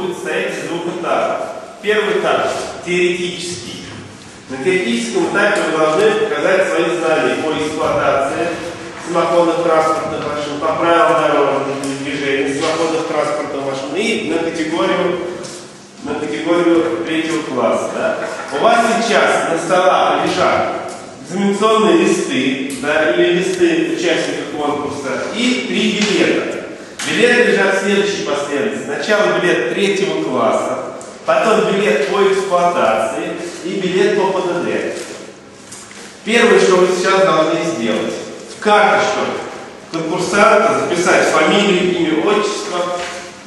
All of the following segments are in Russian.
будет состоять из двух этапов. Первый этап – теоретический. На теоретическом этапе вы должны показать свои знания по эксплуатации самоходных транспортных машин, по правилам дорожного движения самоходных транспортных машин и на категорию, на категорию третьего класса. Да? У вас сейчас на столах лежат экзаменационные листы да, или листы участников конкурса и три билета. Билеты лежат в следующей последовательности. Сначала билет третьего класса, потом билет по эксплуатации и билет по ПДД. Первое, что вы сейчас должны сделать, в карточку конкурсанта записать фамилию, имя, отчество,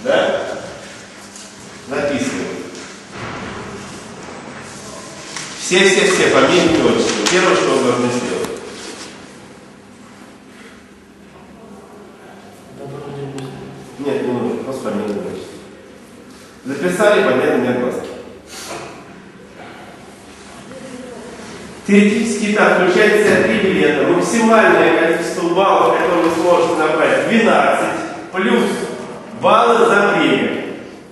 да? Записываем. Все-все-все, фамилии и отчество. Первое, что вы должны сделать. Нет, не нужно, просто фамилию и отчество. Записали, подняли мне глазки. Теоретический этап включает в себя три билета. Максимальное количество баллов, которые вы сможете набрать, 12, плюс баллы за время.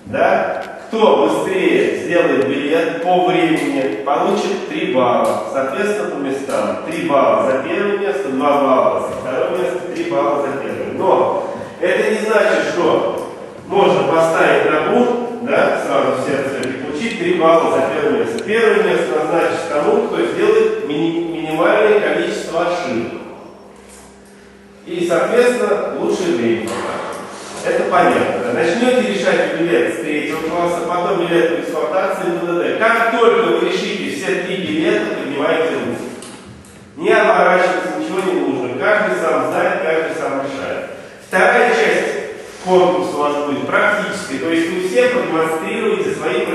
Да? Кто быстрее сделает билет по времени, получит 3 балла. Соответственно, по местам. 3 балла за первое место, 2 балла за второе место, 3 балла за первое. Но это не значит, что можно поставить на пункт, да, сразу все оценки, получить 3 балла за первое место. Первое место назначить тому, кто сделает мини- минимальное количество ошибок. И, соответственно, лучшее время. Это понятно. Начнете решать билет с третьего класса, потом билет по эксплуатации и ПДД. Как только вы решите все три билета, поднимайте руки. Не оборачиваться, ничего не нужно. Каждый сам знает, каждый сам решает. Вторая часть конкурса у вас будет практической, то есть вы все продемонстрируете свои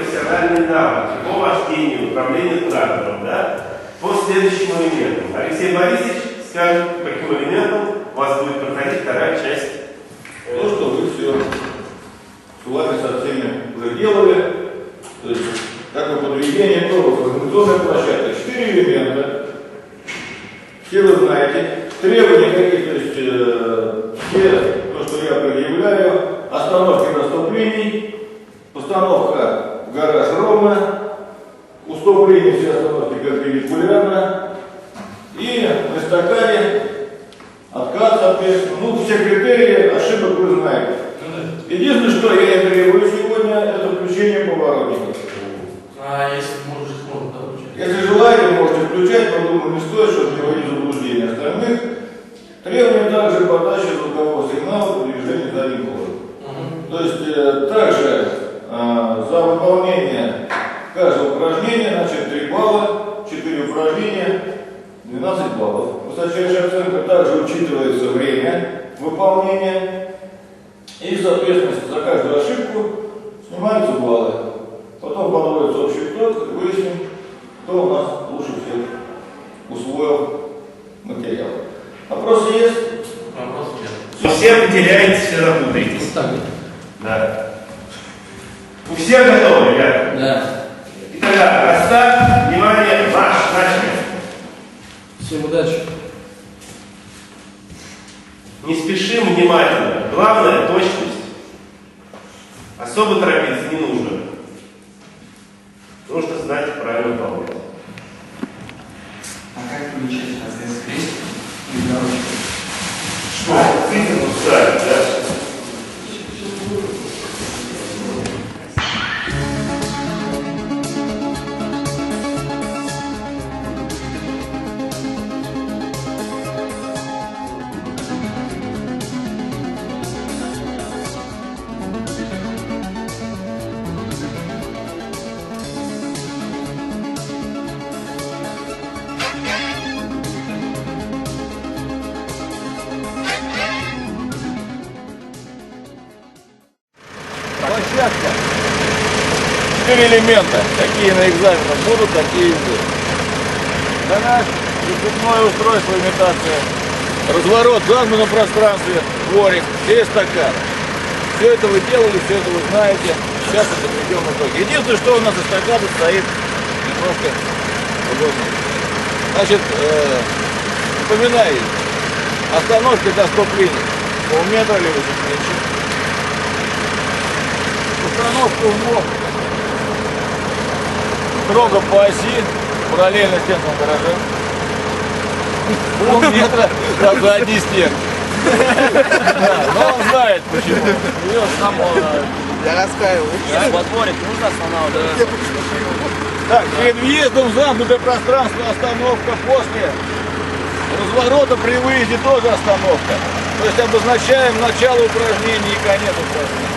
навыки по вождению, управлению трактором, да, по следующим элементам. Алексей Борисович скажет, по каким элементам у вас будет проходить вторая часть. э, То, что вы все с вами со всеми уже делали, то есть как бы подведение итогов организационной площадки, четыре элемента, все вы знаете, требования какие, то есть э, все, то, что я предъявляю, остановки наступлений, гараж ровно, уступление все остановки перпендикулярно, и на эстакаде отказ, соответственно, ну, все критерии ошибок вы знаете. Единственное, что я не требую сегодня, это включение поворотников. А если можешь, можно, да, включать? Если желаете, можете включать, но думаю, не стоит, чтобы не вводить заблуждение остальных. Требуем также подачи звукового сигнала при движении задним ходом. Мгм. То есть э, также выполнение каждого упражнения, значит, 3 балла, 4 упражнения, 12 баллов. Высочайшая оценка также учитывается время выполнения. И, соответственно, за каждую ошибку снимаются баллы. Потом подводится общий итог, и выясним, кто у нас лучше всех усвоил материал. Вопросы есть? Вопрос нет. Все потеряете, все запутаетесь. Так, Да. У всех готовы, ребята? да. Итак, расставь, внимание, марш, начали. Всем удачи. Не спешим внимательно. Главное – точность. Особо торопиться не нужно. Нужно знать правильно выполнять. А как включать разрез крестик и дорожку? Что? Цифру ставить, да? Четыре элемента. Какие на экзаменах будут, такие и будут. Гараж, прицепное устройство, имитация. Разворот в замкнутом пространстве, дворик и эстакада. Все это вы делали, все это вы знаете. Сейчас это подведем итоги. Единственное, что у нас эстакада стоит немножко по-другому. Значит, э, напоминаю, остановка до стоп-линии. Полметра или чуть меньше. Остановка в МОК. Строго по оси, параллельно стенкам гаража. Полметра до задней стенки. Да, но он знает почему. Он сам, Я раскаиваюсь. Во дворе нужно останавливаться. Так, перед въездом в замкнутое пространство остановка после разворота при выезде тоже остановка. То есть обозначаем начало упражнения и конец упражнения.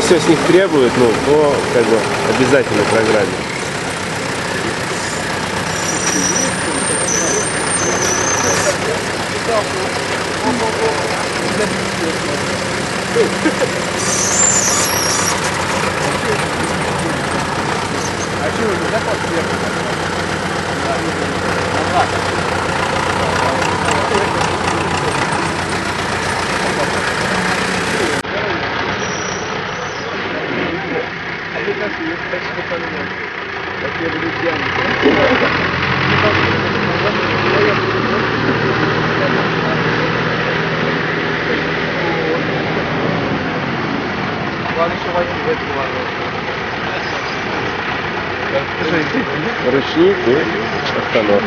все с них требует, ну, по как бы обязательной программе. Ручник и остановка.